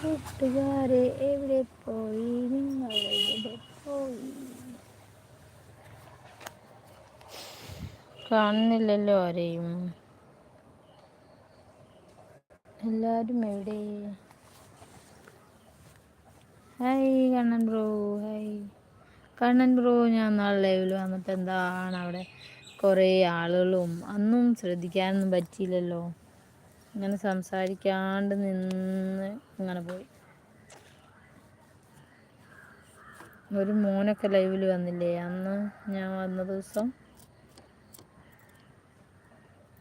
കൂട്ടുകാരെ എവിടെ പോയി? നിങ്ങൾ എവിടെ പോയി? കാണുന്നില്ലല്ലോ ആരെയും. എല്ലാവരും എവിടെ? Hi Kannan bro hi Kannan bro ഞാൻ നാളെ ലൈവിൽ വന്നപ്പോൾ എന്താണ് അവിടെ കുറേ ആളുകളും അന്നും ശ്രദ്ധിക്കാനൊന്നും പറ്റിയില്ലല്ലോ. ഇങ്ങനെ സംസാരിക്കാണ്ട് നിന്ന് ഇങ്ങനെ പോയി. ഒരു മോനൊക്കെ ലൈവിൽ വന്നില്ലേ? അന്ന് ഞാൻ വന്ന ദിവസം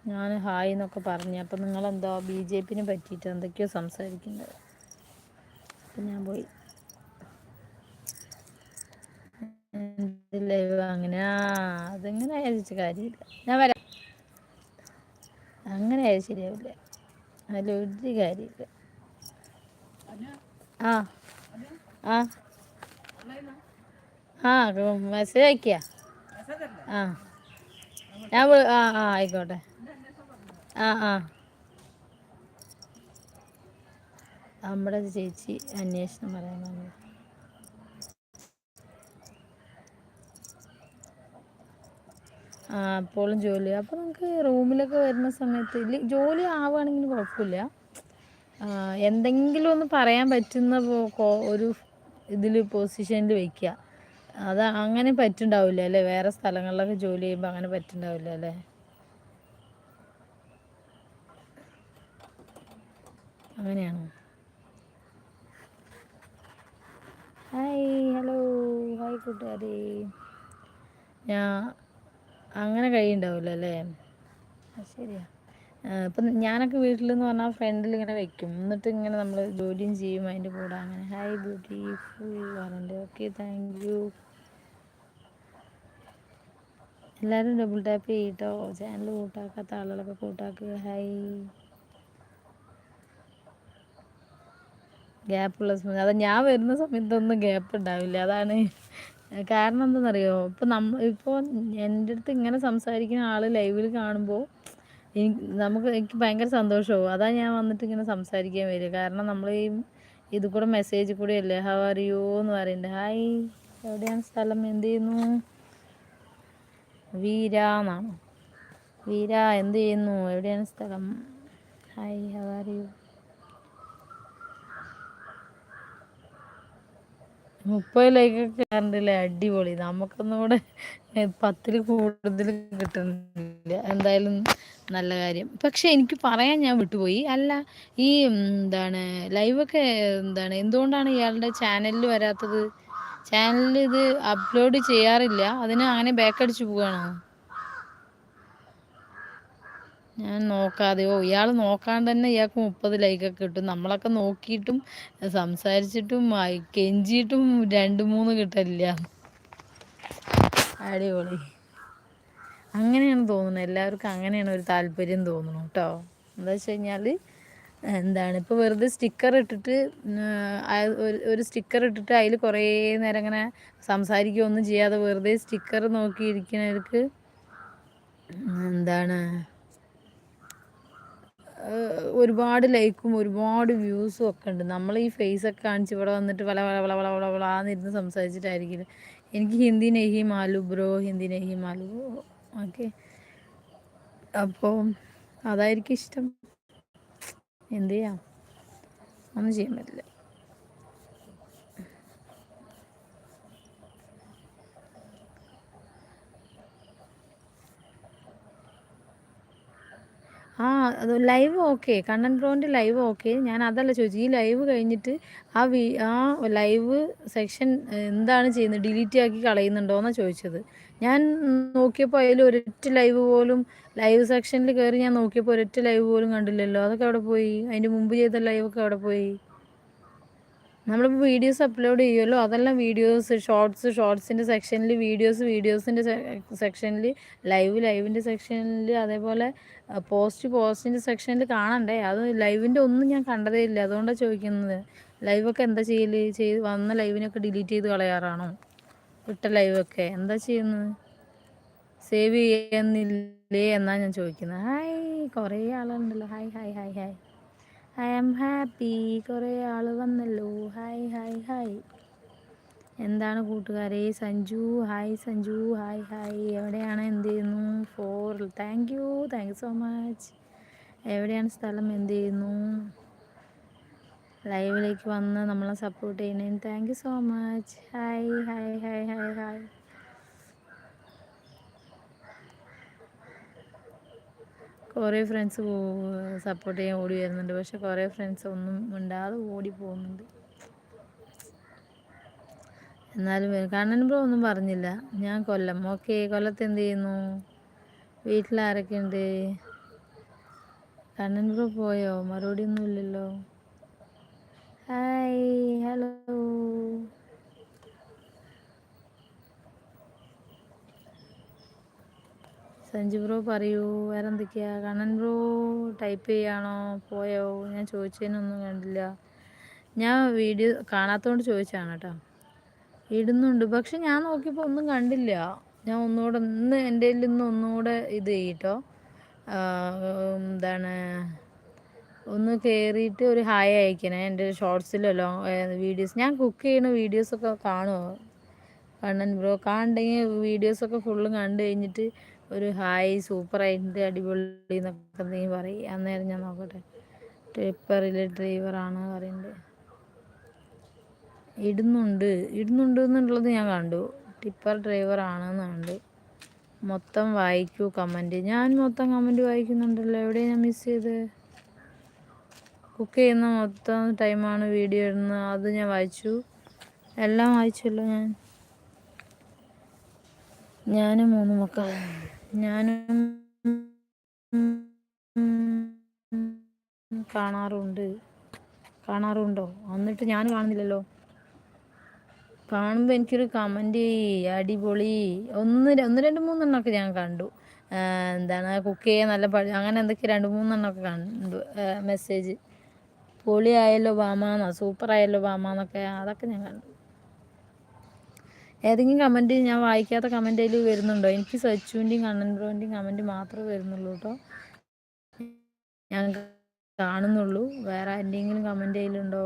ഞാൻ ഹായ് എന്നൊക്കെ പറഞ്ഞു. അപ്പം നിങ്ങളെന്തോ ബി ജെ പിനെ പറ്റിയിട്ട് എന്തൊക്കെയോ സംസാരിക്കുന്നത് അപ്പം ഞാൻ പോയി. ലൈവ് അങ്ങനെ? അതെങ്ങനെ ആയാലും കാര്യമില്ല. ഞാൻ വരാം. അങ്ങനെ ആയത് ശരിയാവില്ല. അതിലൊരു കാര്യമില്ല. ആ. ആ. ആ മെസ്സേജ് അയക്കുക ആ. ഞാൻ ആ ആ ആയിക്കോട്ടെ. ആ ആ. നമ്മുടെ ചേച്ചി അന്വേഷണം പറയാൻ വന്നത് ആ അപ്പോഴും ജോലി അപ്പോൾ നമുക്ക് റൂമിലൊക്കെ വരുന്ന സമയത്ത് ജോലി ആവുകയാണെങ്കിൽ കുഴപ്പമില്ല. എന്തെങ്കിലും ഒന്ന് പറയാൻ പറ്റുന്ന ഒരു ഇതിൽ പൊസിഷനിൽ വയ്ക്കുക അത് അങ്ങനെ പറ്റുണ്ടാവില്ല അല്ലേ? വേറെ സ്ഥലങ്ങളിലൊക്കെ ജോലി ചെയ്യുമ്പോൾ അങ്ങനെ പറ്റുണ്ടാവില്ല അല്ലേ? അങ്ങനെയാണോ? ഹായ് ഹലോ ഹായ് കൂട്ടുകാരി. ഞാൻ അങ്ങനെ കഴിയുണ്ടാവില്ല അല്ലേ ശരിയാ. ഇപ്പം ഞാനൊക്കെ വീട്ടിലെന്ന് പറഞ്ഞാൽ ഫ്രണ്ടിൽ ഇങ്ങനെ വെക്കും. എന്നിട്ട് ഇങ്ങനെ നമ്മൾ ജോലിയും ചെയ്യും അതിന്റെ കൂടെ അങ്ങനെ. ഹായ് ബ്യൂട്ടിഫുൾ പറഞ്ഞിട്ട്. ഓക്കെ താങ്ക് യു എല്ലാവരും ഡബിൾ ടാപ്പ് ചെയ്യട്ടോ. ചാനൽ കൂട്ടാക്കാത്ത ആളുകളൊക്കെ കൂട്ടാക്കുക ഹായ് ഗ്യാപ്പുള്ള സമയം അത് ഞാൻ വരുന്ന സമയത്തൊന്നും ഗ്യാപ്പ് ഉണ്ടാവില്ല. അതാണ് കാരണം എന്താണെന്നറിയോ? ഇപ്പം നമ്മ ഇപ്പോൾ എന്റെ അടുത്ത് ഇങ്ങനെ സംസാരിക്കുന്ന ആൾ ലൈവിൽ കാണുമ്പോൾ എനിക്ക് നമുക്ക് എനിക്ക് ഭയങ്കര സന്തോഷമാവും അതാണ് ഞാൻ വന്നിട്ട് ഇങ്ങനെ സംസാരിക്കാൻ വരിക. കാരണം നമ്മൾ ഈ ഇത് കൂടെ മെസ്സേജ് കൂടെ അല്ലേ? ഹവ് ആർ യു എന്ന് പറയുന്നുണ്ട് ഹായ് എവിടെയാണ് സ്ഥലം? എന്ത് ചെയ്യുന്നു? വീര എന്നാണോ? വീര എന്ത് ചെയ്യുന്നു? എവിടെയാണ് സ്ഥലം? ഹായ് ഹവ് ആർ യു മുപ്പത് ലൈക്കൊക്കെ കണ്ടില്ലേ? അടിപൊളി. നമുക്കൊന്നും കൂടെ പത്തിൽ കൂടുതൽ കിട്ടുന്നില്ല. എന്തായാലും നല്ല കാര്യം. പക്ഷെ എനിക്ക് പറയാൻ ഞാൻ വിട്ടുപോയി. അല്ല ഈ എന്താണ് ലൈവൊക്കെ എന്താണ് എന്തുകൊണ്ടാണ് ഇയാളുടെ ചാനലിൽ വരാത്തത്? ചാനലിൽ ഇത് അപ്ലോഡ് ചെയ്യാറില്ല. അതിന് അങ്ങനെ ബാക്ക് അടിച്ച് പോവുകയാണോ ഞാൻ നോക്കാതെയോ ഇയാൾ നോക്കാണ്ട് തന്നെ ഇയാൾക്ക് മുപ്പത് ലൈക്കൊക്കെ കിട്ടും. നമ്മളൊക്കെ നോക്കിയിട്ടും സംസാരിച്ചിട്ടും കെഞ്ചിയിട്ടും രണ്ട് മൂന്ന് കിട്ടില്ല അടിപൊളി. അങ്ങനെയാണ് തോന്നുന്നത്. എല്ലാവർക്കും അങ്ങനെയാണ് ഒരു താല്പര്യം തോന്നുന്നു കേട്ടോ. എന്താ വെച്ച് കഴിഞ്ഞാൽ എന്താണ് ഇപ്പോൾ വെറുതെ സ്റ്റിക്കർ ഇട്ടിട്ട് ഒരു സ്റ്റിക്കർ ഇട്ടിട്ട് അതിൽ കുറേ നേരം അങ്ങനെ സംസാരിക്കുകയൊന്നും ചെയ്യാതെ വെറുതെ സ്റ്റിക്കർ നോക്കിയിരിക്കുന്നവർക്ക് എന്താണ് ഒരുപാട് ലൈക്കും ഒരുപാട് വ്യൂസും ഒക്കെ ഉണ്ട്. നമ്മൾ ഈ ഫേസ് ഒക്കെ കാണിച്ച് ഇവിടെ വന്നിട്ട് വള വള വള വള വള വളാന്നിരുന്ന് സംസാരിച്ചിട്ടായിരിക്കില്ല? എനിക്ക് ഹിന്ദി നെഹി മാലു ബ്രോ ഹിന്ദി നെഹി മാലു. ഓക്കെ. അപ്പോൾ അതായിരിക്കും ഇഷ്ടം. എന്ത് ചെയ്യാം? ഒന്നും ചെയ്യാൻ പറ്റില്ല. ലൈവ് ഓക്കെ കണ്ണൻ ബ്രോന്റെ ലൈവ് ഓക്കെ ഞാൻ അതല്ല ചോദിച്ചു ഈ ലൈവ് കഴിഞ്ഞിട്ട് ആ വി ആ ലൈവ് സെക്ഷൻ എന്താണ് ചെയ്യുന്നത്? ഡിലീറ്റ് ആക്കി കളയുന്നുണ്ടോ എന്നാണ് ചോദിച്ചത്. ഞാൻ നോക്കിയപ്പോൾ അതിൽ ഒരൊറ്റ ലൈവ് പോലും ലൈവ് സെക്ഷനിൽ കയറി ഞാൻ നോക്കിയപ്പോൾ ഒരൊറ്റ ലൈവ് പോലും കണ്ടില്ലല്ലോ. അതൊക്കെ അവിടെ പോയി? അതിന്റെ മുമ്പ് ചെയ്ത ലൈവൊക്കെ അവിടെ പോയി? നമ്മളിപ്പോൾ വീഡിയോസ് അപ്ലോഡ് ചെയ്യുമല്ലോ അതെല്ലാം വീഡിയോസ് ഷോർട്സ് ഷോർട്സിന്റെ സെക്ഷനിൽ വീഡിയോസ് വീഡിയോസിന്റെ സെക്ഷനിൽ ലൈവ് ലൈവിന്റെ സെക്ഷനിൽ അതേപോലെ പോസ്റ്റ് പോസ്റ്റിന്റെ സെക്ഷനിൽ കാണണ്ടേ? അത് ലൈവിന്റെ ഒന്നും ഞാൻ കണ്ടതേ ഇല്ല. അതുകൊണ്ടാണ് ചോദിക്കുന്നത്. ലൈവൊക്കെ എന്താ ചെയ്യൽ ചെയ്ത് വന്ന ലൈവിനൊക്കെ ഡിലീറ്റ് ചെയ്ത് കളയാറാണോ? ഇട്ട ലൈവൊക്കെ എന്താ ചെയ്യുന്നത്? സേവ് ചെയ്യുന്നില്ലേ എന്നാണ് ഞാൻ ചോദിക്കുന്നത്. ഹായ് കുറേ ആളുണ്ടല്ലോ. Hi hi hi hi I am happy കുറേ ആൾ വന്നല്ലോ. ഹായ് ഹായ് ഹായ് എന്താണ് കൂട്ടുകാരെ? Sanju. Hi Sanju. Hi hi എവിടെയാണ്? എന്ത് ചെയ്യുന്നു? For thank you thank you so much എവിടെയാണ് സ്ഥലം? എന്ത് ചെയ്യുന്നു? ലൈവിലേക്ക് വന്ന് നമ്മളെ സപ്പോർട്ട് ചെയ്യുന്നതിന് thank you so much hi hi hi hi hi കുറേ ഫ്രണ്ട്സ് സപ്പോർട്ട് ചെയ്യാൻ ഓടി വരുന്നുണ്ട്. പക്ഷെ കുറേ ഫ്രണ്ട്സ് ഒന്നും മിണ്ടാതെ ഓടി പോകുന്നുണ്ട്. എന്നാലും കണ്ണൻ ബ്രോ ഒന്നും പറഞ്ഞില്ല. ഞാൻ കൊല്ലം. ഓക്കെ കൊല്ലത്ത് എന്ത് ചെയ്യുന്നു? ഉണ്ട്? കണ്ണൻ ബ്രോ പോയോ? മറുപടി ഒന്നും ഇല്ലല്ലോ. ഹായ് ഹലോ സഞ്ജു ബ്രോ പറയൂ വേറെ എന്തൊക്കെയാ കണ്ണൻ ബ്രോ ടൈപ്പ് ചെയ്യാണോ? പോയോ? ഞാൻ ചോദിച്ചതിനൊന്നും കണ്ടില്ല. ഞാൻ വീഡിയോ കാണാത്തതുകൊണ്ട് ചോദിച്ചാണ് കേട്ടോ. ഇടുന്നുണ്ട്. പക്ഷെ ഞാൻ നോക്കിയപ്പോൾ ഒന്നും കണ്ടില്ല. ഞാൻ ഒന്നുകൂടെ ഇന്ന് എന്റെ കയ്യിൽ നിന്ന് ഒന്നുകൂടെ ഇത് ചെയ്യട്ടോ. എന്താണ് ഒന്ന് കയറിയിട്ട് ഒരു ഹായ് അയക്കണേ. എന്റെ ഷോർട്സിലല്ലോ വീഡിയോസ്. ഞാൻ കുക്ക് ചെയ്യുന്ന വീഡിയോസൊക്കെ കാണുമോ കണ്ണൻ ബ്രോ കാണണ്ടെങ്കിൽ വീഡിയോസൊക്കെ ഫുള്ളും കണ്ടു കഴിഞ്ഞിട്ട് ഒരു ഹായ് സൂപ്പറായിട്ടുണ്ട് അടിപൊളി എന്നൊക്കെ നീ പറയും. അന്നേരം ഞാൻ നോക്കട്ടെ. ട്രിപ്പറിലെ ഡ്രൈവറാണ് പറയുന്നത് ഇടുന്നുണ്ട്. ഇടുന്നുണ്ട് എന്നുള്ളത് ഞാൻ കണ്ടു. ടിപ്പർ ഡ്രൈവർ കണ്ടു. മൊത്തം വായിക്കൂ കമന്റ് ഞാൻ മൊത്തം കമന്റ് വായിക്കുന്നുണ്ടല്ലോ. എവിടെ ഞാൻ മിസ് ചെയ്ത്? കുക്ക് ചെയ്യുന്ന മൊത്തം ടൈമാണ് വീഡിയോ ഇടുന്നത് അത് ഞാൻ വായിച്ചു. എല്ലാം വായിച്ചല്ലോ ഞാൻ. ഞാനും മൂന്ന് മക്കൾ ഞാനും കാണാറുണ്ട്. കാണാറുണ്ടോ? എന്നിട്ട് ഞാൻ കാണുന്നില്ലല്ലോ. കാണുമ്പോൾ എനിക്കൊരു കമന്റ് അടിപൊളി. ഒന്ന് ഒന്ന് രണ്ട് മൂന്നെണ്ണമൊക്കെ ഞാൻ കണ്ടു. എന്താണ് കുക്ക് ചെയ്യാൻ നല്ല പഴ അങ്ങനെ എന്തൊക്കെ രണ്ട് മൂന്നെണ്ണമൊക്കെ കണ്ടു. മെസ്സേജ് പൊളിയായല്ലോ സൂപ്പർ ആയല്ലോ ബാമാന്നൊക്കെ അതൊക്കെ ഞാൻ കണ്ടു. ഏതെങ്കിലും കമന്റ് ഞാൻ വായിക്കാത്ത കമന്റ് അതിൽ വരുന്നുണ്ടോ? എനിക്ക് സച്ചുവിന്റെയും കണ്ണൻ ബ്രോന്റെയും കമന്റ് മാത്രമേ വരുന്നുള്ളൂ കേട്ടോ ഞാൻ കാണുന്നുള്ളൂ. വേറെ എന്തെങ്കിലും കമന്റ് അതിലുണ്ടോ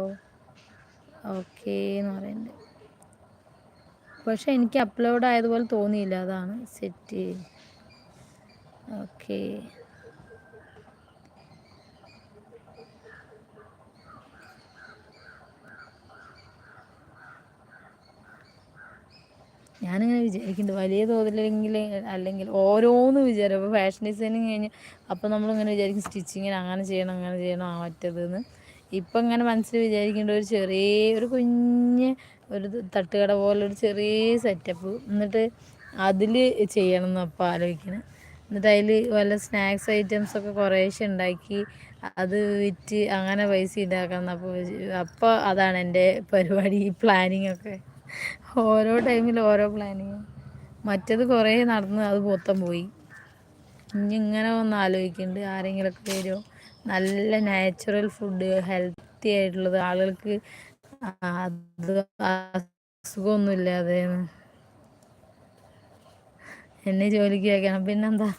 ഓക്കേ എന്ന് പറയുന്നുണ്ട് പക്ഷെ എനിക്ക് അപ്ലോഡ് ആയതുപോലെ തോന്നിയില്ല. അതാണ് സെറ്റ് ഓക്കെ ഞാനിങ്ങനെ വിചാരിക്കുന്നുണ്ട് വലിയ തോതിലെങ്കിൽ അല്ലെങ്കിൽ ഓരോന്ന് വിചാരം അപ്പോൾ ഫാഷൻ ഡിസൈനിങ് കഴിഞ്ഞ് അപ്പോൾ നമ്മളിങ്ങനെ വിചാരിക്കും സ്റ്റിച്ചിങ്ങിന് അങ്ങനെ ചെയ്യണം അങ്ങനെ ചെയ്യണം ആ മറ്റേതെന്ന് ഇപ്പം ഇങ്ങനെ മനസ്സിൽ വിചാരിക്കേണ്ട ഒരു ചെറിയ ഒരു കുഞ്ഞ് ഒരു തട്ടുകട പോലെ ഒരു ചെറിയ സെറ്റപ്പ് എന്നിട്ട് അതിൽ ചെയ്യണം എന്ന് അപ്പം ആലോചിക്കണം. എന്നിട്ട് അതിൽ വല്ല സ്നാക്സ് ഐറ്റംസൊക്കെ കുറേശ്ശെ ഉണ്ടാക്കി അത് വിറ്റ് അങ്ങനെ പൈസ ഉണ്ടാക്കാം അപ്പോൾ അപ്പോൾ അതാണ് എന്റെ പരിപാടി പ്ലാനിങ് ഒക്കെ. ഓരോ ടൈമിൽ ഓരോ പ്ലാനിങ് മറ്റത് കുറേ നടന്ന് അത് പൊത്തം പോയി. ഇനി ഇങ്ങനെ ഒന്ന് ആലോചിക്കുന്നുണ്ട് ആരെങ്കിലുമൊക്കെ വരുമോ നല്ല നാച്ചുറൽ ഫുഡ് ഹെൽത്തി ആയിട്ടുള്ളത് ആളുകൾക്ക് അത് അസുഖമൊന്നുമില്ലാതെ. എന്നെ ജോലിക്ക് വയ്ക്കണം പിന്നെന്താ?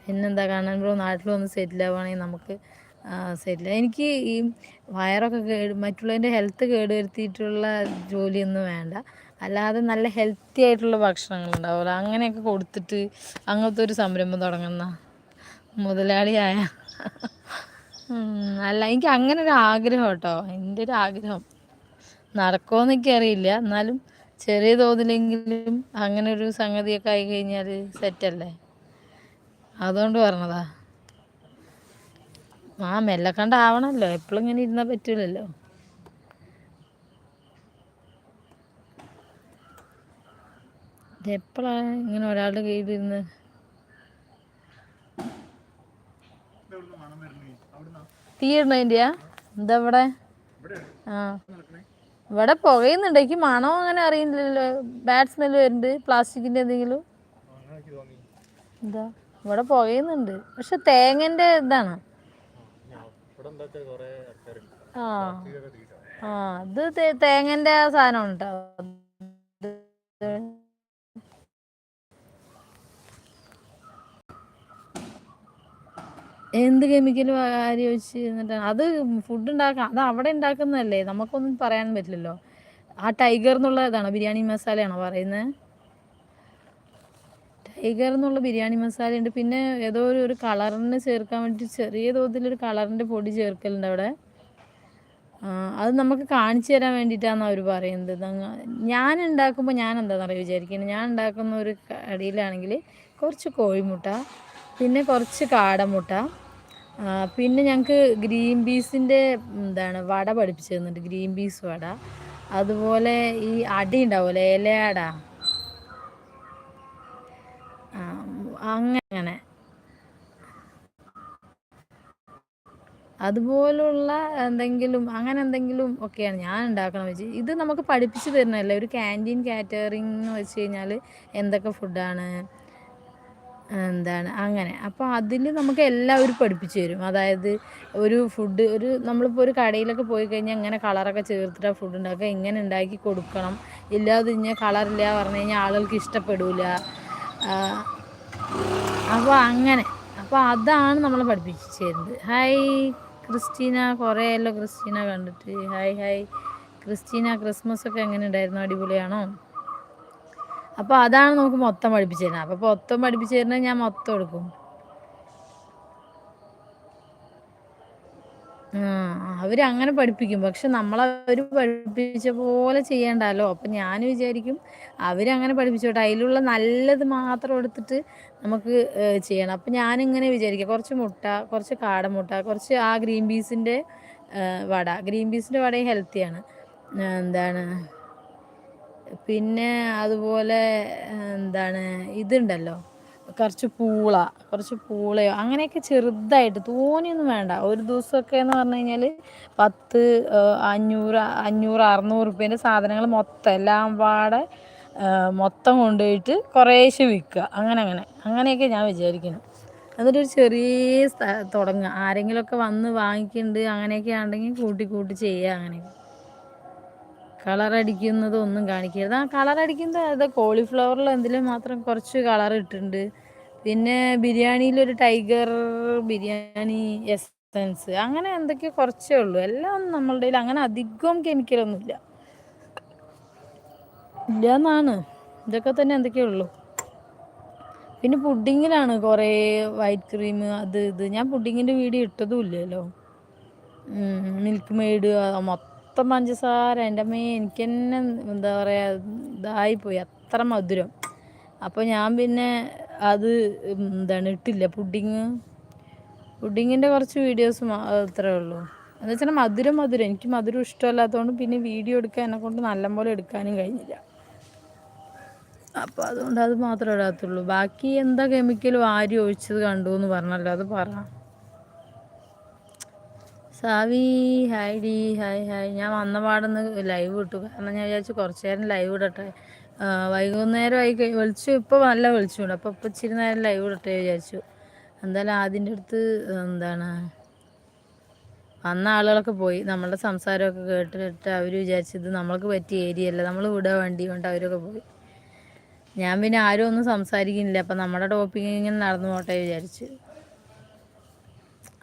പിന്നെന്താ കാണാൻ ബ്രോ? നാട്ടിൽ വന്ന് സെറ്റിൽ ആവുകയാണെങ്കിൽ നമുക്ക് സെറ്റിൽ എനിക്ക് ഈ വയറൊക്കെ കേട് മറ്റുള്ളതിന്റെ ഹെൽത്ത് കേട് വരുത്തിയിട്ടുള്ള ജോലിയൊന്നും വേണ്ട. അല്ലാതെ നല്ല ഹെൽത്തി ആയിട്ടുള്ള ഭക്ഷണങ്ങൾ ഉണ്ടാവുമല്ലോ. അങ്ങനെയൊക്കെ കൊടുത്തിട്ട് അങ്ങനത്തെ ഒരു സംരംഭം തുടങ്ങുന്ന മുതലാളിയായ. അല്ല എനിക്ക് അങ്ങനെ ഒരു ആഗ്രഹം കേട്ടോ. എന്റെ ഒരു ആഗ്രഹം. നടക്കുമോ എനിക്കറിയില്ല എന്നാലും ചെറിയ തോതിലെങ്കിലും അങ്ങനെ ഒരു സംഗതിയൊക്കെ ആയി കഴിഞ്ഞാൽ സെറ്റല്ലേ? അതുകൊണ്ട് പറഞ്ഞതാ. ആ മെല്ലെ കണ്ടാവണമല്ലോ എപ്പോഴും ഇങ്ങനെ ഇരുന്നാൽ പറ്റൂലല്ലോ. എപ്പോഴാണ് ഇങ്ങനെ ഒരാളുടെ കയ്യിലിരുന്ന് തീ ഇടണതിന്റെയാ എന്താ ഇവിടെ? ആ. ഇവിടെ പുകയുന്നുണ്ട്. എനിക്ക് മണം അങ്ങനെ അറിയില്ലല്ലോ. ബാഡ് സ്മെൽ വരുന്നുണ്ട്. പ്ലാസ്റ്റിക്കിന്റെ എന്തെങ്കിലും? എന്താ? ഇവിടെ പുകയുന്നുണ്ട്. പക്ഷെ തേങ്ങന്റെ ഇതാണ്. ആ. ആ ഇത് തേങ്ങന്റെ സാധനം ഉണ്ടോ എന്ത് കെമിക്കൽ കാര്യം വെച്ച് അത് ഫുഡ് ഉണ്ടാക്കാം അത് അവിടെ ഉണ്ടാക്കുന്നതല്ലേ? നമുക്കൊന്നും പറയാൻ പറ്റില്ലല്ലോ. ആ ടൈഗർ എന്നുള്ള ഇതാണോ ബിരിയാണി മസാലയാണോ പറയുന്നത്? ടൈഗർ എന്നുള്ള ബിരിയാണി ഉണ്ട് പിന്നെ ഏതോ ഒരു ഒരു കളറിന് ചേർക്കാൻ വേണ്ടി ചെറിയ തോതിലൊരു കളറിന്റെ പൊടി ചേർക്കലുണ്ട് അവിടെ. അത് നമുക്ക് കാണിച്ചു തരാൻ വേണ്ടിയിട്ടാണ് അവർ പറയുന്നത്. ഞാൻ ഉണ്ടാക്കുമ്പോൾ ഞാൻ എന്താണെന്നറിയാം വിചാരിക്കുന്നത്? ഞാൻ ഉണ്ടാക്കുന്ന ഒരു കടിയിലാണെങ്കിൽ കുറച്ച് കോഴിമുട്ട പിന്നെ കുറച്ച് കാടമുട്ട പിന്നെ ഞങ്ങൾക്ക് ഗ്രീൻ പീസിന്റെ എന്താണ് വട പഠിപ്പിച്ചു തന്നിട്ട് ഗ്രീൻ പീസ് വട. അതുപോലെ ഈ അടി ഉണ്ടാവുമല്ലോ ഇലയട. അങ്ങനെ. അതുപോലുള്ള എന്തെങ്കിലും അങ്ങനെ എന്തെങ്കിലും ഒക്കെയാണ് ഞാൻ ഉണ്ടാക്കണം വെച്ച് ഇത് നമുക്ക് പഠിപ്പിച്ച് തരുന്നതല്ലേ? ഒരു ക്യാന്റീൻ കാറ്ററിംഗ് എന്ന് വെച്ച് കഴിഞ്ഞാൽ എന്തൊക്കെ ഫുഡാണ് എന്താണ് അങ്ങനെ. അപ്പോൾ അതിൽ നമുക്ക് എല്ലാവരും പഠിപ്പിച്ചു തരും. അതായത് ഒരു ഫുഡ് ഒരു നമ്മളിപ്പോൾ ഒരു കടയിലൊക്കെ പോയി കഴിഞ്ഞാൽ ഇങ്ങനെ കളറൊക്കെ ചേർത്തിട്ട് ഫുഡ് ഉണ്ടാക്കുക ഇങ്ങനെ ഉണ്ടാക്കി കൊടുക്കണം. ഇല്ലാതെ കഴിഞ്ഞാൽ കളറില്ല പറഞ്ഞു കഴിഞ്ഞാൽ ആളുകൾക്ക് ഇഷ്ടപ്പെടില്ല അപ്പോൾ അങ്ങനെ. അപ്പോൾ അതാണ് നമ്മൾ പഠിപ്പിച്ചു തരുന്നത് ഹായ് ക്രിസ്റ്റീന. കുറേ ആയല്ലോ ക്രിസ്റ്റീന കണ്ടിട്ട്. ഹായ് ഹായ് ക്രിസ്റ്റീന ക്രിസ്മസ് ഒക്കെ എങ്ങനെ ഉണ്ടായിരുന്നു? അടിപൊളിയാണോ? അപ്പോൾ അതാണ് നമുക്ക് മൊത്തം പഠിപ്പിച്ചു തരുന്നത് അപ്പോൾ മൊത്തം പഠിപ്പിച്ചു തരുന്നത് ഞാൻ മൊത്തം എടുക്കും. അവർ അങ്ങനെ പഠിപ്പിക്കും. പക്ഷെ നമ്മളവർ പഠിപ്പിച്ച പോലെ ചെയ്യണ്ടല്ലോ. അപ്പം ഞാൻ വിചാരിക്കും അവരങ്ങനെ പഠിപ്പിച്ചോട്ടെ. അതിലുള്ള നല്ലത് മാത്രം എടുത്തിട്ട് നമുക്ക് ചെയ്യണം. അപ്പം ഞാനിങ്ങനെ വിചാരിക്കുക കുറച്ച് മുട്ട കുറച്ച് കാടമുട്ട കുറച്ച് ആ ഗ്രീൻ പീസിന്റെ വട. ഗ്രീൻ പീസിന്റെ വടയും ഹെൽത്തിയാണ് എന്താണ്? പിന്നെ അതുപോലെ എന്താണ്? ഇതുണ്ടല്ലോ. കുറച്ച് പൂള കുറച്ച് പൂളയോ അങ്ങനെയൊക്കെ ചെറുതായിട്ട് തോനെയൊന്നും വേണ്ട. ഒരു ദിവസമൊക്കെ എന്ന് പറഞ്ഞു കഴിഞ്ഞാൽ പത്ത് അഞ്ഞൂറ് അഞ്ഞൂറ് അറുന്നൂറ് റുപ്യേന്റെ സാധനങ്ങൾ മൊത്തം എല്ലാം പാടെ മൊത്തം കൊണ്ടുപോയിട്ട് കുറേശ്ശെ വിൽക്കുക. അങ്ങനെ അങ്ങനെ. അങ്ങനെയൊക്കെ ഞാൻ വിചാരിക്കുന്നു. എന്നിട്ട് ഒരു ചെറിയ തുടങ്ങുക. ആരെങ്കിലുമൊക്കെ വന്ന് വാങ്ങിക്കുന്നുണ്ട് അങ്ങനെയൊക്കെ ആണെങ്കിൽ കൂട്ടി കൂട്ടി ചെയ്യുക അങ്ങനെയൊക്കെ. കളർ അടിക്കുന്നത് ഒന്നും കാണിക്കരുത്. ആ കളർ അടിക്കുന്നത് അത് കോളിഫ്ലവറിൽ എന്തിലും മാത്രം കുറച്ച് കളർ ഇട്ടിട്ടുണ്ട്. പിന്നെ ബിരിയാണിയിൽ ഒരു ടൈഗർ ബിരിയാണി എസൻസ് അങ്ങനെ എന്തൊക്കെയോ കുറച്ചേ ഉള്ളൂ. എല്ലാം നമ്മളുടെ അങ്ങനെ അധികം കെമിക്കലൊന്നുമില്ല ഇല്ല. എന്നാണ്. ഇതൊക്കെ തന്നെ എന്തൊക്കെയേ ഉള്ളൂ. പിന്നെ പുഡിങ്ങിലാണ് കുറേ വൈറ്റ് ക്രീം അത് ഇത്. ഞാൻ പുഡിങ്ങിന്റെ വീഡിയോ ഇട്ടതും ഇല്ലല്ലോ. മിൽക്ക് മെയ്ഡ് മൊത്തം പഞ്ചസാര എന്റെ അമ്മേ എനിക്ക് തന്നെ എന്താ പറയുക ഇതായിപ്പോയി. അത്ര മധുരം. അപ്പോൾ ഞാൻ പിന്നെ അത് എന്താണ് ഇട്ടില്ല. പുഡിങ്. പുഡിങ്ങിന്റെ കുറച്ച് വീഡിയോസ് അത്രേ ഉള്ളൂ. എന്ന് വെച്ചാൽ മധുരം മധുരം. എനിക്ക് മധുരം ഇഷ്ടമല്ലാത്തതുകൊണ്ട് പിന്നെ വീഡിയോ എടുക്കാൻ എന്നെ കൊണ്ട് നല്ലപോലെ എടുക്കാനും കഴിഞ്ഞില്ല. അപ്പോൾ അതുകൊണ്ട് അത് മാത്രമേ ഇടാത്തുള്ളൂ. ബാക്കി എന്താ കെമിക്കൽ വാരി ഒഴിച്ചത് കണ്ടു എന്ന് പറഞ്ഞല്ലോ അത് പറ. സാവി ഹായ് ഡി ഹായ് ഹായ്. ഞാൻ വന്ന പാടന്ന് ലൈവ് ഇട്ടു. കാരണം ഞാൻ വിചാരിച്ചു കുറച്ച് നേരം ലൈവ് ഇടട്ടെ. വൈകുന്നേരം ആയി വിളിച്ചു. ഇപ്പോൾ നല്ല വിളിച്ചുണ്ട്. അപ്പോൾ ഇപ്പോൾ ഇച്ചിരി നേരം ലൈവ് ഇടട്ടെ വിചാരിച്ചു. എന്തായാലും ആദ്യന്റെ അടുത്ത് എന്താണ് വന്ന ആളുകളൊക്കെ പോയി. നമ്മളുടെ സംസാരമൊക്കെ കേട്ടിട്ട് അവർ വിചാരിച്ചത് നമ്മൾക്ക് പറ്റിയ ഏരിയ അല്ല? നമ്മൾ വിടുക വണ്ടി കൊണ്ട് അവരൊക്കെ പോയി. ഞാൻ പിന്നെ ആരും ഒന്നും സംസാരിക്കുന്നില്ല. അപ്പം നമ്മുടെ ടോപ്പിക്ക് ഇങ്ങനെ നടന്നു പോട്ടെ വിചാരിച്ചു.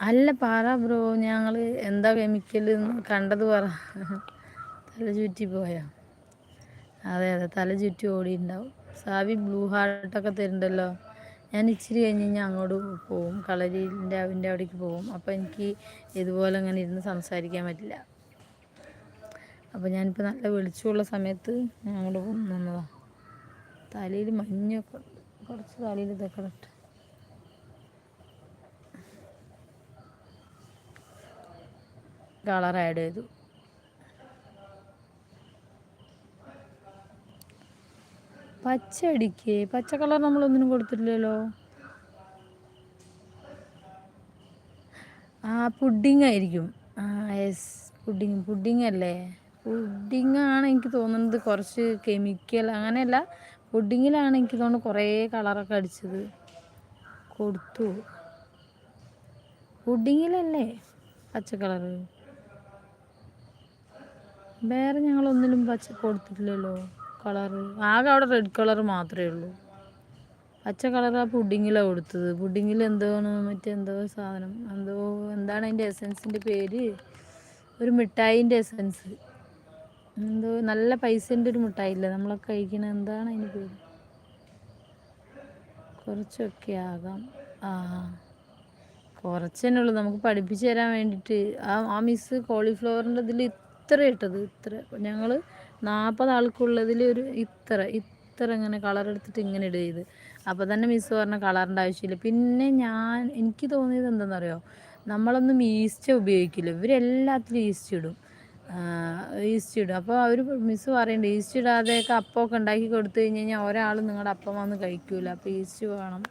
അല്ല പറ ബ്രോ. ഞങ്ങൾ എന്താ കെമിക്കൽ കണ്ടത് പറ. തല ചുറ്റി പോയാ. അതെ അതെ. തല ചുറ്റി ഓടിയിട്ടുണ്ടാവും. Xavi blue ഹാർട്ടൊക്കെ തരുന്നുണ്ടല്ലോ. ഞാൻ ഇച്ചിരി കഴിഞ്ഞ് കഴിഞ്ഞാൽ അങ്ങോട്ട് പോവും. കളരിന്റെ അവന്റെ അവിടേക്ക് പോവും. അപ്പോൾ എനിക്ക് ഇതുപോലെ അങ്ങനെ ഇരുന്ന് സംസാരിക്കാൻ പറ്റില്ല. അപ്പോൾ ഞാനിപ്പോൾ നല്ല വെളിച്ചമുള്ള സമയത്ത് ഞാൻ അങ്ങോട്ട് നിന്നതാണ് തലയിൽ മഞ്ഞൊക്കെ കുറച്ച് തലയിൽ ഇതൊക്കെ ഇട്ട് കളർ ആഡ് ചെയ്തു. പച്ച അടിക്കേ. പച്ച കളർ നമ്മളൊന്നിനും കൊടുത്തിട്ടില്ലല്ലോ. ആ പുഡിങ് ആയിരിക്കും. ആ യെസ് പുഡിങ് പുഡിങ് അല്ലേ? പുഡിങ്ങാണ് എനിക്ക് തോന്നുന്നത് കുറച്ച് കെമിക്കൽ അങ്ങനെയല്ല. പുഡിങ്ങിലാണ് എനിക്ക് തോന്നുന്നു കുറേ കളറൊക്കെ അടിച്ചത്. കൊടുത്തു. പുഡിങ്ങിലല്ലേ പച്ച വേറെ ഞങ്ങളൊന്നിലും പച്ച കൊടുത്തിട്ടില്ലല്ലോ. കളറ്. ആകെ അവിടെ റെഡ് കളർ മാത്രമേ ഉള്ളൂ. പച്ച കളർ ആ പുഡിങ്ങിലാണ് കൊടുത്തത്. പുഡിങ്ങിൽ എന്താണ് മറ്റെന്തോ സാധനം. എന്തോ എന്താണ് അതിന്റെ എസൻസിന്റെ പേര്? ഒരു മിഠായിന്റെ എസൻസ് എന്തോ നല്ല പൈസേന്റെ ഒരു മിഠായില്ലേ? നമ്മളൊക്കെ കഴിക്കണ എന്താണ് അതിന്റെ പേര്? കുറച്ചൊക്കെ ആകാം. ആ കുറച്ച് തന്നെ ഉള്ളൂ. നമുക്ക് പഠിപ്പിച്ചു തരാൻ വേണ്ടിയിട്ട്. ആ ആ മിസ് കോളിഫ്ലവറിന്റെ ഇതിൽ ഇത്ര ഇട്ടത് ഇത്ര. ഞങ്ങൾ നാൽപ്പത് ആൾക്കുള്ളതിൽ ഒരു ഇത്ര ഇത്ര ഇങ്ങനെ കളർ എടുത്തിട്ട് ഇങ്ങനെ ഇടുക ചെയ്ത്. അപ്പോൾ തന്നെ മിസ്സ് പറഞ്ഞ കളറിന്റെ ആവശ്യമില്ല. പിന്നെ ഞാൻ എനിക്ക് തോന്നിയത് എന്താണെന്നറിയോ നമ്മളൊന്നും ഈസ്റ്റ് ഉപയോഗിക്കില്ല. ഇവരെല്ലാത്തിലും ഈസ്റ്റ് ഇടും. ഈസ്റ്റ് ഇടും. അപ്പോൾ അവർ മിസ്സ് പറയുന്നുണ്ട് ഈസ്റ്റ് ഇടാതെയൊക്കെ അപ്പമൊക്കെ ഉണ്ടാക്കി കൊടുത്തു കഴിഞ്ഞ് കഴിഞ്ഞാൽ ഒരാൾ നിങ്ങളുടെ അപ്പം വന്ന് കഴിക്കൂല. അപ്പോൾ ഈസ്റ്റ് വേണം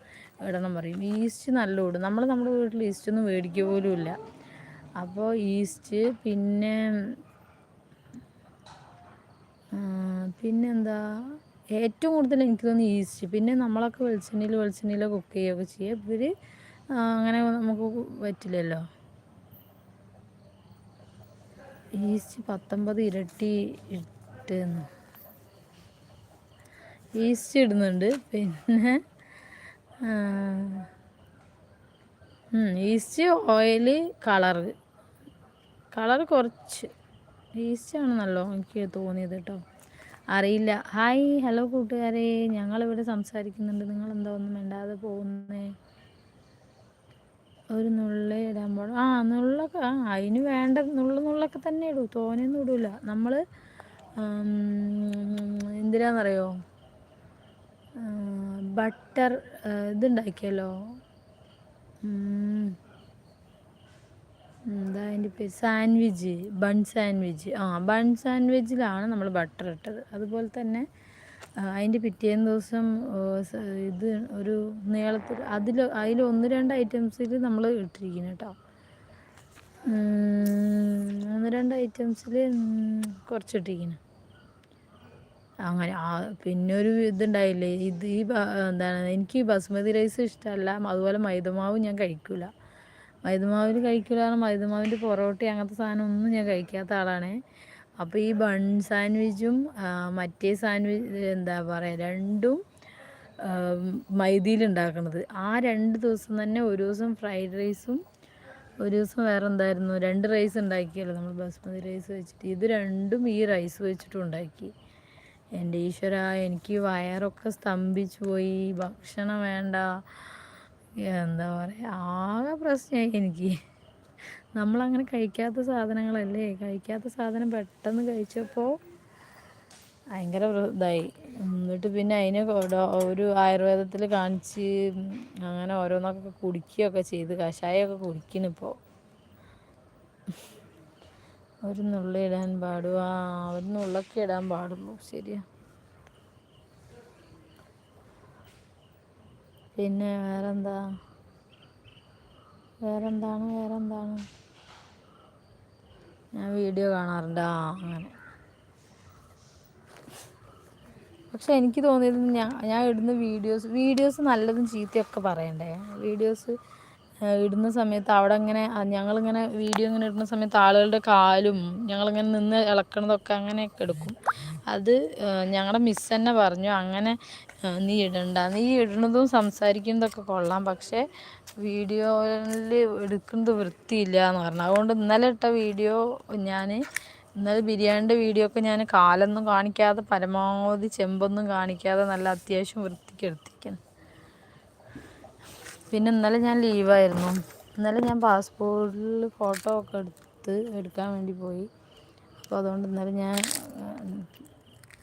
ഇടണം പറയും. ഈസ്റ്റ് നല്ല ഇടും. നമ്മൾ നമ്മുടെ വീട്ടിൽ ഈസ്റ്റ് ഒന്നും മേടിക്കുക പോലും ഇല്ല അപ്പോൾ ഈസ്റ്റ് പിന്നെ പിന്നെന്താ? ഏറ്റവും കൂടുതൽ എനിക്ക് തോന്നുന്നു ഈസ്റ്റ്. പിന്നെ നമ്മളൊക്കെ വെളിച്ചെണ്ണയിൽ വെളിച്ചെണ്ണയിൽ കുക്ക് ചെയ്യുകയൊക്കെ ചെയ്യുക ഇവർ അങ്ങനെ നമുക്ക് പറ്റില്ലല്ലോ. ഈസ്റ്റ് പത്തൊമ്പത് ഇരട്ടി ഇട്ട് ഈസ്റ്റ് ഇടുന്നുണ്ട്. പിന്നെ ഈസ്റ്റ് ഓയിൽ കളറ്. കളർ കുറച്ച്. ഈസ്റ്റാണ് നല്ലോ എനിക്ക് തോന്നിയത് കേട്ടോ. അറിയില്ല. ഹായ് ഹലോ കൂട്ടുകാരെ. ഞങ്ങളിവിടെ സംസാരിക്കുന്നുണ്ട്. നിങ്ങൾ എന്താ ഒന്നും മിണ്ടാതെ പോകുന്നേ? ഒരു നുള്ളി ഇടാൻ പാടും ആ നുള്ളൊക്കെ ആ അതിന് വേണ്ട നുള്ള നുള്ളൊക്കെ തന്നെ ഇടൂ. തോനെയൊന്നും ഇടൂല. നമ്മൾ എന്തിനാണെന്നറിയോ ബട്ടർ ഇതുണ്ടാക്കിയല്ലോ. എന്താ അതിന്റെ പേര്? സാൻഡ്വിച്ച് ബൺ സാൻഡ്വിച്ച് ആ ബൺ സാൻഡ്വിച്ചിലാണ് നമ്മൾ ബട്ടർ ഇട്ടത്. അതുപോലെ തന്നെ അതിന്റെ പിറ്റേന്ന് ദിവസം ഇത് ഒരു നീളത്തിൽ അതിൽ അതിൽ ഒന്ന് രണ്ട് ഐറ്റംസിൽ നമ്മൾ ഇട്ടിരിക്കുന്നു കേട്ടോ. ഒന്ന് രണ്ട് ഐറ്റംസിൽ കുറച്ചിട്ടിരിക്കുന്നു അങ്ങനെ ആ പിന്നെ ഒരു ഇതുണ്ടായില്ലേ? ഇത് ഈ എന്താണ് എനിക്ക് ബസ്മതി റൈസ് ഇഷ്ടമല്ല. അതുപോലെ മൈദമാവ് ഞാൻ കഴിക്കില്ല മൈദമാവിൽ കഴിക്കില്ല മൈദമാവിന്റെ പൊറോട്ട അങ്ങനത്തെ സാധനം ഒന്നും ഞാൻ കഴിക്കാത്ത ആളാണ്. അപ്പോൾ ഈ ബൺ സാൻഡ്വിച്ചും മറ്റേ സാൻഡ്വിച്ച് എന്താ പറയുക രണ്ടും മൈദയിൽ ഉണ്ടാക്കുന്നത് ആ രണ്ട് ദിവസം തന്നെ ഒരു ദിവസം ഫ്രൈഡ് റൈസും ഒരു ദിവസം വേറെ എന്തായിരുന്നു രണ്ട് റൈസ് ഉണ്ടാക്കിയല്ലോ നമ്മൾ ബസ്മതി റൈസ് വെച്ചിട്ട്. ഇത് രണ്ടും ഈ റൈസ് വെച്ചിട്ടും ഉണ്ടാക്കി എന്റെ ഈശ്വര എനിക്ക് വയറൊക്കെ സ്തംഭിച്ചു പോയി ഭക്ഷണം വേണ്ട. എന്താ പറയുക ആകെ പ്രശ്നമായി എനിക്ക്. നമ്മളങ്ങനെ കഴിക്കാത്ത സാധനങ്ങളല്ലേ? കഴിക്കാത്ത സാധനം പെട്ടെന്ന് കഴിച്ചപ്പോൾ ഭയങ്കര ഇതായി. എന്നിട്ട് പിന്നെ അതിനെ ഒരു ആയുർവേദത്തിൽ കാണിച്ച് അങ്ങനെ ഓരോന്നൊക്കെ കുടിക്കുകയൊക്കെ ചെയ്ത് കഷായമൊക്കെ കുടിക്കണിപ്പോൾ ഒരു നുള്ളിടാൻ ഇടാൻ പാടും ആ ഒരു നുള്ളൊക്കെ ഇടാൻ പാടുള്ളൂ ശരിയാ. പിന്നെ വേറെന്താ? വേറെന്താണ് വേറെന്താണ്? ഞാൻ വീഡിയോ കാണാറുണ്ട്. ആ അങ്ങനെ. പക്ഷെ എനിക്ക് തോന്നിയത് ഞാൻ ഞാൻ ഇടുന്ന വീഡിയോസ് വീഡിയോസ് നല്ലതും ചീത്തയൊക്കെ പറയണ്ടേ? വീഡിയോസ് ഇടുന്ന സമയത്ത് അവിടെ അങ്ങനെ ഞങ്ങളിങ്ങനെ വീഡിയോ ഇങ്ങനെ ഇടുന്ന സമയത്ത് ആളുകളുടെ കാലും ഞങ്ങളിങ്ങനെ നിന്ന് ഇളക്കണതൊക്കെ അങ്ങനെയൊക്കെ എടുക്കും. അത് ഞങ്ങളുടെ മിസ് തന്നെ പറഞ്ഞു അങ്ങനെ നീ ഇടണ്ട. നീ ഇടുന്നതും സംസാരിക്കുന്നതൊക്കെ കൊള്ളാം. പക്ഷേ വീഡിയോയിൽ എടുക്കുന്നത് വൃത്തിയില്ല എന്ന് പറഞ്ഞു. അതുകൊണ്ട് ഇന്നലെ ഇട്ട വീഡിയോ ഞാൻ ഇന്നലെ ബിരിയാണിന്റെ വീഡിയോ ഒക്കെ ഞാൻ കാലൊന്നും കാണിക്കാതെ പരമാവധി ചെമ്പൊന്നും കാണിക്കാതെ നല്ല അത്യാവശ്യം വൃത്തിക്ക് എടുത്തിരിക്കുന്നു പിന്നെ ഇന്നലെ ഞാൻ ലീവായിരുന്നു. ഇന്നലെ ഞാൻ പാസ്പോർട്ടിൽ ഫോട്ടോ ഒക്കെ എടുത്ത് എടുക്കാൻ വേണ്ടി പോയി. അപ്പോൾ അതുകൊണ്ട് ഇന്നലെ ഞാൻ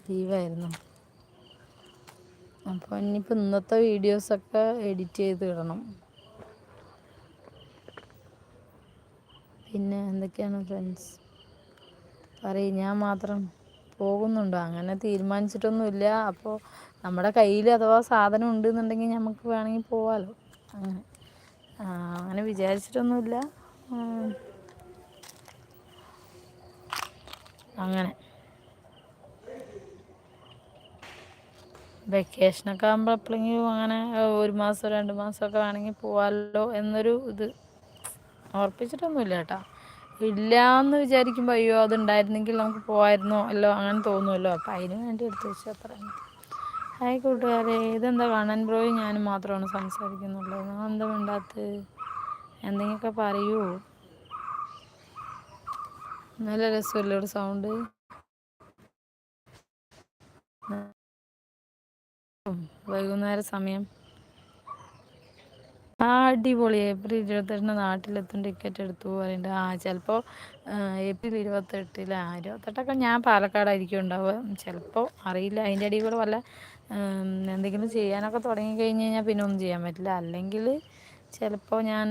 ലീവായിരുന്നു. അപ്പോൾ ഇനിയിപ്പോൾ ഇന്നത്തെ വീഡിയോസൊക്കെ എഡിറ്റ് ചെയ്ത് ഇടണം. പിന്നെ എന്തൊക്കെയാണ് ഫ്രണ്ട്സ്? പറയും ഞാൻ മാത്രം പോകുന്നുണ്ടോ? അങ്ങനെ തീരുമാനിച്ചിട്ടൊന്നുമില്ല. അപ്പോൾ നമ്മുടെ കയ്യിൽ അഥവാ സാധനം ഉണ്ടെന്നുണ്ടെങ്കിൽ നമുക്ക് വേണമെങ്കിൽ പോവാമല്ലോ അങ്ങനെ. അങ്ങനെ വിചാരിച്ചിട്ടൊന്നുമില്ല. അങ്ങനെ. വെക്കേഷനൊക്കെ ആകുമ്പോൾ എപ്പോഴെങ്കിലും അങ്ങനെ ഒരു മാസം രണ്ട് മാസമൊക്കെ വേണമെങ്കിൽ പോവാമല്ലോ എന്നൊരു ഇത്. ഉറപ്പിച്ചിട്ടൊന്നുമില്ല കേട്ടോ. ഇല്ല എന്ന് വിചാരിക്കുമ്പോൾ അയ്യോ അതുണ്ടായിരുന്നെങ്കിൽ നമുക്ക് പോവായിരുന്നോ അല്ലോ അങ്ങനെ തോന്നുമല്ലോ. അപ്പം അതിന് വേണ്ടി എടുത്ത് വെച്ചാൽ അത്ര ഹായ് കൂട്ടുകാരെ ഇതെന്താ കാണാൻ ബ്രോയും ഞാനും മാത്രമാണ് സംസാരിക്കുന്നുള്ളത് നിങ്ങൾ എന്താ വേണ്ടാത്ത എന്തെങ്കിലുമൊക്കെ പറയൂ. നല്ല രസമല്ലേ ഒരു സൗണ്ട് വൈകുന്നേര സമയം. ആ അടിപൊളി. ഏപ്രിൽ ഇരുപത്തെട്ടിന് നാട്ടിലെത്തും ടിക്കറ്റ് എടുത്തു പറയുന്നുണ്ട്. ആ ചിലപ്പോൾ ഏപ്രിൽ ഇരുപത്തെട്ടിൽ ആ ഇരുപത്തെട്ടൊക്കെ ഞാൻ പാലക്കാടായിരിക്കും ഉണ്ടാവുക. ചിലപ്പോൾ അറിയില്ല. അതിന്റെ അടിയിൽ വല്ല എന്തെങ്കിലും ചെയ്യാനൊക്കെ തുടങ്ങി കഴിഞ്ഞ് കഴിഞ്ഞാൽ പിന്നെ ഒന്നും ചെയ്യാൻ പറ്റില്ല. അല്ലെങ്കിൽ ചിലപ്പോൾ ഞാൻ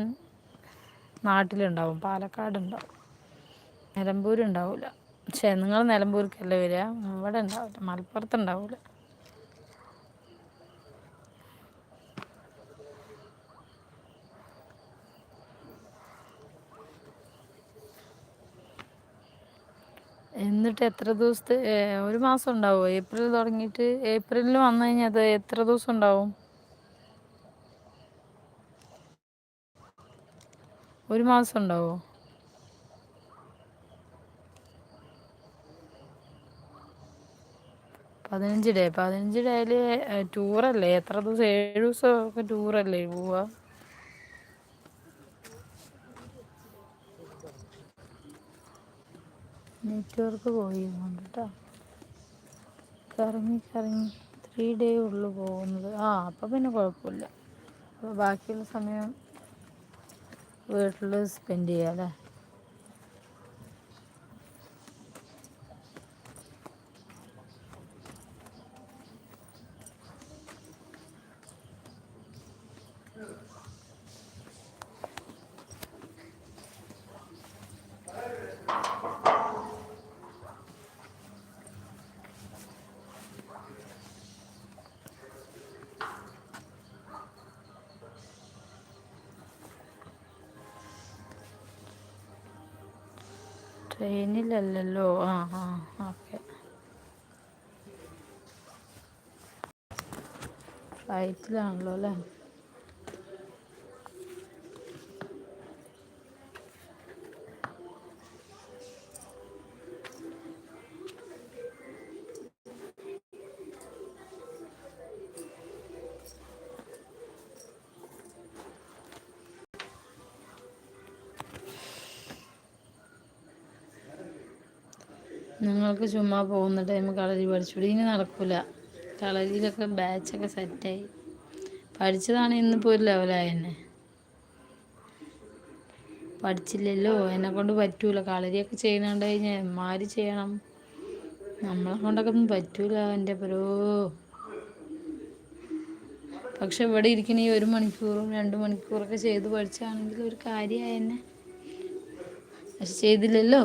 നാട്ടിലുണ്ടാവും പാലക്കാട് ഉണ്ടാവും നിലമ്പൂർ ഉണ്ടാവില്ല പക്ഷേ നിങ്ങൾ നിലമ്പൂർക്കല്ലേ വരിക? ഇവിടെ ഉണ്ടാവില്ല മലപ്പുറത്ത് ഉണ്ടാവില്ല എന്നിട്ട് എത്ര ദിവസത്തെ ഒരു മാസം ഉണ്ടാവുമോ ഏപ്രിൽ തുടങ്ങിയിട്ട് ഏപ്രിലിൽ വന്നു കഴിഞ്ഞാൽ അത് എത്ര ദിവസം ഉണ്ടാവും? ഒരു മാസം ഉണ്ടാവുമോ പതിനഞ്ച് ഡേ പതിനഞ്ച് ഡേയിൽ ടൂറല്ലേ? എത്ര ദിവസം ഏഴ് ദിവസമൊക്കെ ടൂറല്ലേ പോവുക നെറ്റ്വർക്ക് പോയി കേട്ടോ കറങ്ങി കറങ്ങി ത്രീ ഡേ ഉള്ളു പോകുന്നത്. ആ അപ്പം പിന്നെ കുഴപ്പമില്ല അപ്പോൾ ബാക്കിയുള്ള സമയം വീട്ടിൽ സ്പെൻഡ് ചെയ്യാം അല്ലേ ട്രെയിനിലല്ലല്ലോ ആ ആ ഓക്കെ. ഫ്ലൈറ്റിലാണല്ലോ അല്ലേ? നിങ്ങൾക്ക് ചുമ്മാ പോകുന്ന ടൈം കളരി പഠിച്ചുകൂടി ഇനി നടക്കൂല. കളരിയിലൊക്കെ ബാച്ചൊക്കെ സെറ്റായി പഠിച്ചതാണ് ഇന്നിപ്പോൾ ഒരു ലെവലായി തന്നെ. പഠിച്ചില്ലല്ലോ. എന്നെ കൊണ്ട് പറ്റൂല. കളരിയൊക്കെ ചെയ്യുന്നുണ്ട് കഴിഞ്ഞാൽ എമ്മാര് ചെയ്യണം. നമ്മളെ കൊണ്ടൊക്കെ ഒന്നും പറ്റൂല എന്റെ പരോ പക്ഷെ ഇവിടെ ഇരിക്കണ ഈ ഒരു മണിക്കൂറും രണ്ട് മണിക്കൂറൊക്കെ ചെയ്ത് പഠിച്ചാണെങ്കിൽ ഒരു കാര്യമായി തന്നെ. പക്ഷെ ചെയ്തില്ലല്ലോ.